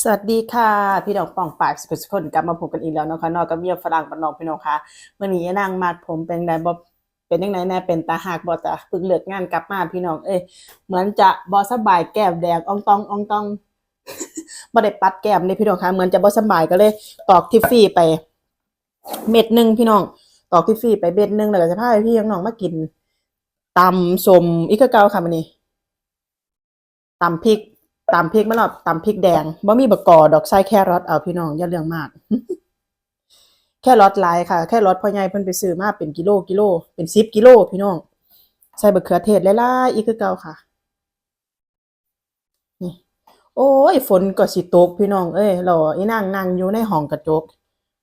สวัสดีค่ะ พี่น้องป่องปากสุขสุคนกลับมาพบกันอีกแล้วนะคะนอกกับเมียฝรั่งบ้านนอกพี่น้องค่ะเมื่อนี้นางมาดผมเป็นไงบ่เป็นยังไงแน่เป็นตาหักบ่จ้ะเพิ่งเลิกงานกลับมาพี่น้องเอ้ยเหมือนจะบ่สบายแก้มแดงอ่องตองอ่องตองบ่ได้ปัดแก้มนี่พี่น้องค่ะเหมือนจะบ่สบายก็เลยตอกทิฟฟี่ไป เม็ดหนึ่งพี่น้องตอกทิฟฟี่ไปเม็ดหนึ่งแล้วก็จะพาพี่น้องมากินตำสมอีกคือเก่าค่ะมื้อนี้ตำพริก ตำพริกมะละตำพริกแดงบ่มีบะกอดอกไส้แครอทเอาพี่น้องอย่าเรื่องมาก แครอทหลายค่ะ แครอทพ่อใหญ่เพิ่นไปซื้อมาเป็นกิโลกิโล เป็น10กิโลพี่น้อง ใส่บะเขือเทศหลายๆอีกคือเก่าค่ะนี่โอ้ยฝนก็สิตกพี่น้องเอ้ยรออีนางนั่งอยู่ในห้องกระจก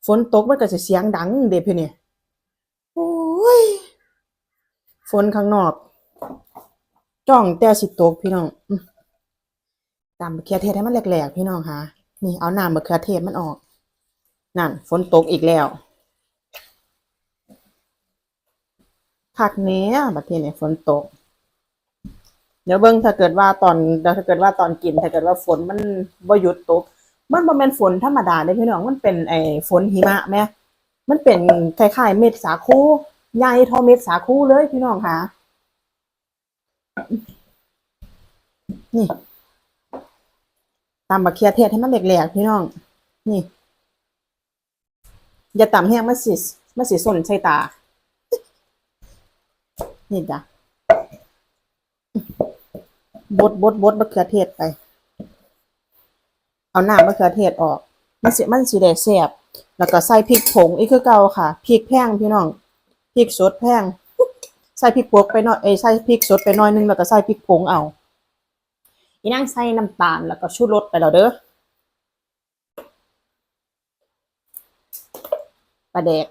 ฝนตกมันก็สิเสียงดังเด้พี่นี่โอ้ยฝนข้างนอก จ้องแต่สิตกพี่น้องอื ตำมะเขือเทศให้มันแหลกๆพี่น้องค่ะ นี่เอาน้ำมะเขือเทศมันออก นั่นฝนตกอีกแล้วผักเนี้ยบัดทีนี้ฝนตก เดี๋ยวเบิ่งถ้าเกิดว่าตอนเดี๋ยวถ้าเกิดว่าตอนกิน ถ้าเกิดว่าฝนมันบ่หยุดตก มันบ่แม่นฝนธรรมดาเด้พี่น้อง มันเป็นไอ้ฝนหิมะแหมมันเป็นคล้ายๆเม็ดสาคูใหญ่ท่าเม็ดสาคูเลยพี่น้องค่ะ นี่ ตำบักเขือเทศให้มันแหลกๆพี่น้อง นี่ อย่าตำแห้งมันสิมันสิส้นใส่ตา นี่จ้ะบดบดบดมะเขือเทศไป เอาหน้ำมะเขือเทศออก มันสิมันสิได้แซ่บแล้วก็ใส่พริกผงอีกคือเก่าค่ะ พริกแพงพี่น้อง พริกสดแพง ใส่พริกพวกไปหน่อย เอ้ใส่พริกสดไปหน่อยนึงแล้วก็ใส่พริกผงเอา อีนั่งใส่น้ำตาลแล้วก็ชูรสไปแล้วเด้อปลาแดก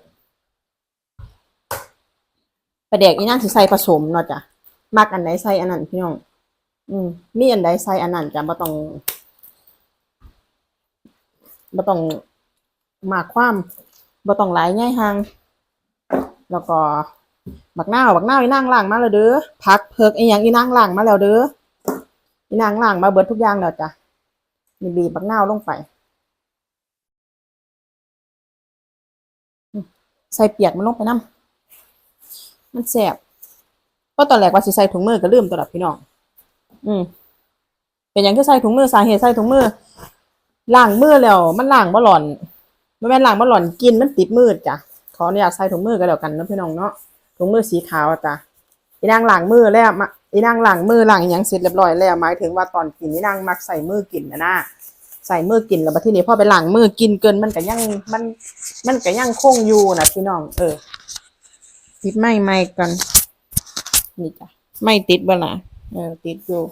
ปลาแดกอีนั่งสิใส่ผสมเนาะจ้ะมักอันไหนใส่อันนั้นพี่น้อง อืมมีอันใดใส่อันนั้นจ้ะบ่ต้องบ่ต้องมากความบ่ต้องหลายง่ายหางแล้วก็บักนาบักนาอีนั่งล้างมาแล้วเด้อผักเผือกอีหยังอีนั่งล้างมาแล้วเด้อ อีนางล่างมาเบิดทุกอย่างแล้วจ้ะนี่บีบบักนาวลงไป ใส่เปียกมันลงไปน้ำมันแสบเพราะตอนแรกว่าสิใส่ถุงมือก็ลืมตัวละพี่น้อง อืม เป็นอย่างที่ใส่ถุงมือสาเหตุใส่ถุงมือล้างมือแล้ว มันล้างบ่หล่อนไม่แม่นล้างบ่หล่อนกินมันติดมือจ้ะขออนุญาตใส่ถุงมือก็แล้วกันนะพี่น้องเนาะถุงมือสีขาวจ้ะอีนางล้างมือแล้วมา อีนางล้างมือหล้างยังเสร็จเรียบร้อยแล้วหมายถึงว่าตอนกินอีนางมักใส่มือกินนะนะใส่มือกินแล้วบัดที่นี้พอไปหล้างมือกินเกินมันก็ยังมัน มันก็ยังคงอยู่นะพี่น้องเออติดไม่ไม่กันนี่จ้ะไม่ติดบ่ล่ะเออติดอยู่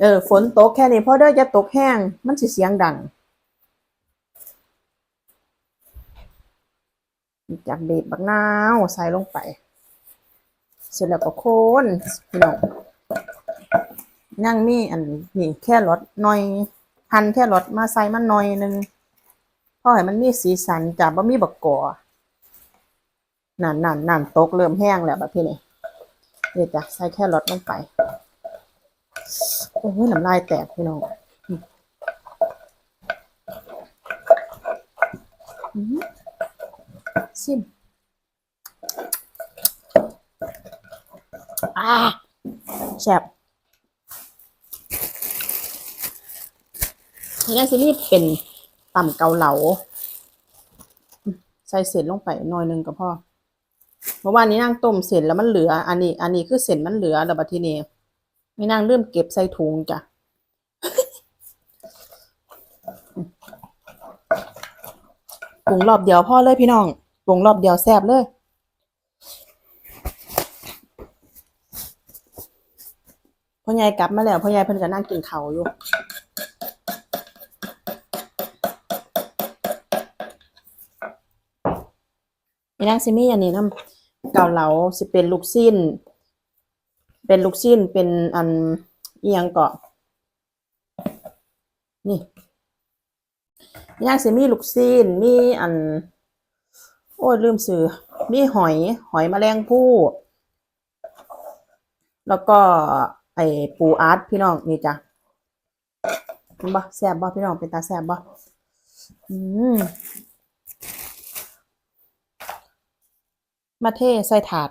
เออฝนตกแค่นี้พอเด้อจะตกแห้งมันสิเสียงดังจากบีบบักนาวใส่ลงไป เสร็จแล้วก็โคนพี่น้องนั่งมีอันนี่แค่รสหน่อยหั่นแค่รสมาใส่มันหน่อยหนึงเพราะให้มันมีสีสันจากบะมีบักกอนั่นนั่นนั่นตกเริ่มแห้งแล้วแบบพี่นี่นี่จ้ะใส่แค่รสลงไปโอ้ยน้ำลายแตกพี่น้องอืมซิม อ่าแซ่บนี่นะซีรีส์เป็นต่ำเกาเหลา ใส่เศษลงไปหน่อยหนึงก็พอเมื่อวานนี้นั่งต้มเสร็จแล้วมันเหลือ อันนี้ อันนี้คือเศษมันเหลือแล้วบัดทีนี้นี่นั่งเริ่มเก็บใส่ถุงจ้ะปรุงรอบเดียวพ่อเลยพี่น้องปรุงรอบเดียวแซ่บเลย พ่อใหญ่กลับมาแล้วพ่อใหญ่เพิ่นก็นั่งกินข้าวอยู่มีนั่งซิมี่อันนี้นํเกาเหลาสิเป็นลูกชิ้น เป็นลูกชิ้นเป็นอันเอียงเกาะนี่มีนั่งซิมี่ลูกชิ้นมีอัน โอ้ยลืมซื้อมีหอยหอยแมลงภู่แล้วก็ ไอ้ปูอาร์ตพี่น้องนี่จ้ะเห็นบ่แซ่บบ่พี่น้องเป็นตาแซ่บบ่อืมมาเทใส่ถาด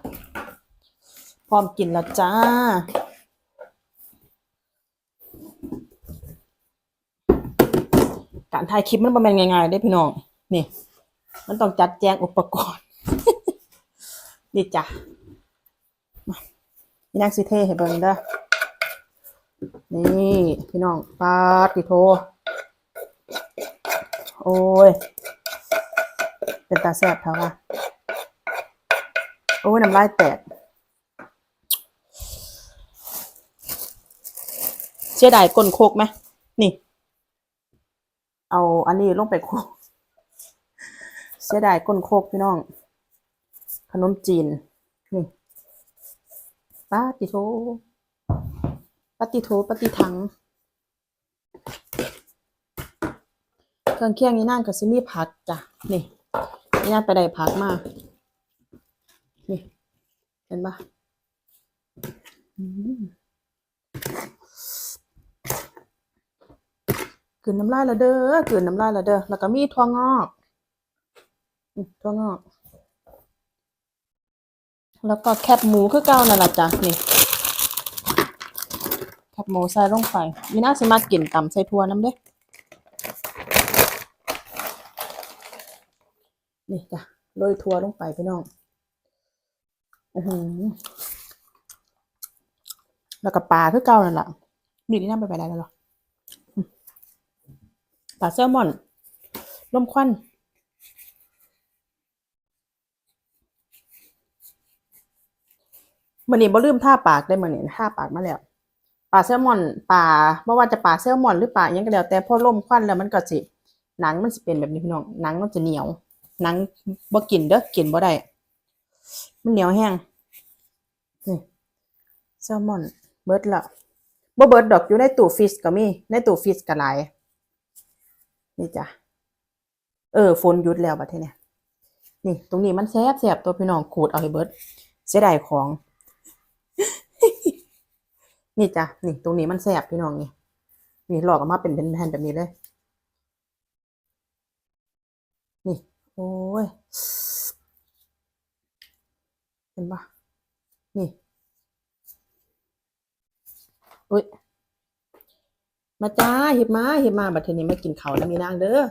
พร้อมกินแล้วจ้า การถ่ายคลิปมันบ่แม่นง่ายๆเด้พี่น้อง นี่ มันต้องจัดแจงอุปกรณ์นี่จ้ะมาพี่นางสิเทให้เบิ่งเด้อ นี่พี่น้องปาติโท โอ้ย เป็นตาแซ่บเท่าว่าโอ้ยน้ำลายแตกเสียดายก้นโคกไหมนี่ เอาอันนี้ลงไปโคกเสียดายก้นโคกพี่น้อง ขนมจีน นี่ป้าติโท ฏิโทปฏิทัง เครื่องเคียงนี้นั่นก็สิมีผักจ้ะ นี่นี่นั่นไปได้ผักมา นี่ เห็นปะกลืนน้ำลายและเด้อกลืนน้ำลายและเด้อ แล้วก็มีถั่วงอกอืมถั่วงอก แล้วก็แคบหมูคือเก่านั่นแหละจ้ะ นี่ แคบหมูใส่ลงไปมีน่าสิมากินตำใส่ทั่วน้ำเด้นี่จ้ะโรยทั่วลงไปพี่น้องอือหือแล้วก็ปลาคือเก่านั่นแหละนี่นี่น่าไปไปได้แล้วหรอปลาแซลมอนลมควันมันนี่บ่ลืมท่าปากได้มันนี่ท่าปากมาแล้ว ปลาแซลมอนปลาไม่ว่าจะปลาแซลมอนหรือปลาอิหยังก็แล้วแต่พอล่มควันแล้วมันก็สิหนังมันสิเป็นแบบนี้พี่น้องหนังมันจะเหนียวหนังบ่กินเด้อกินบ่ได้มันเหนียวแห้งนี่แซลมอนเบิร์ดละบ่เบิร์ดดอกอยู่ในตู้ฟรีซก็มีในตู้ฟรีซก็หลายนี่จ้ะเออฝนหยุดแล้วบัดทีเนี้ยนี่ ตรงนี้มันแซบแซบตัวพี่น้องขูดเอาให้เบิร์ดเสียดายของ นี่จ้ะนี่ตรงนี้มันแสบพี่น้องนี่นี่หลอกออกมาเป็นเป็นแผ่นแบบนี้เลย นี่ โอ้ย เห็นปะนี่อุ้ยมาจ้าหยิบมาหยิบมาบัดเทนี้มากินเขาแล้วมีนางเด้อ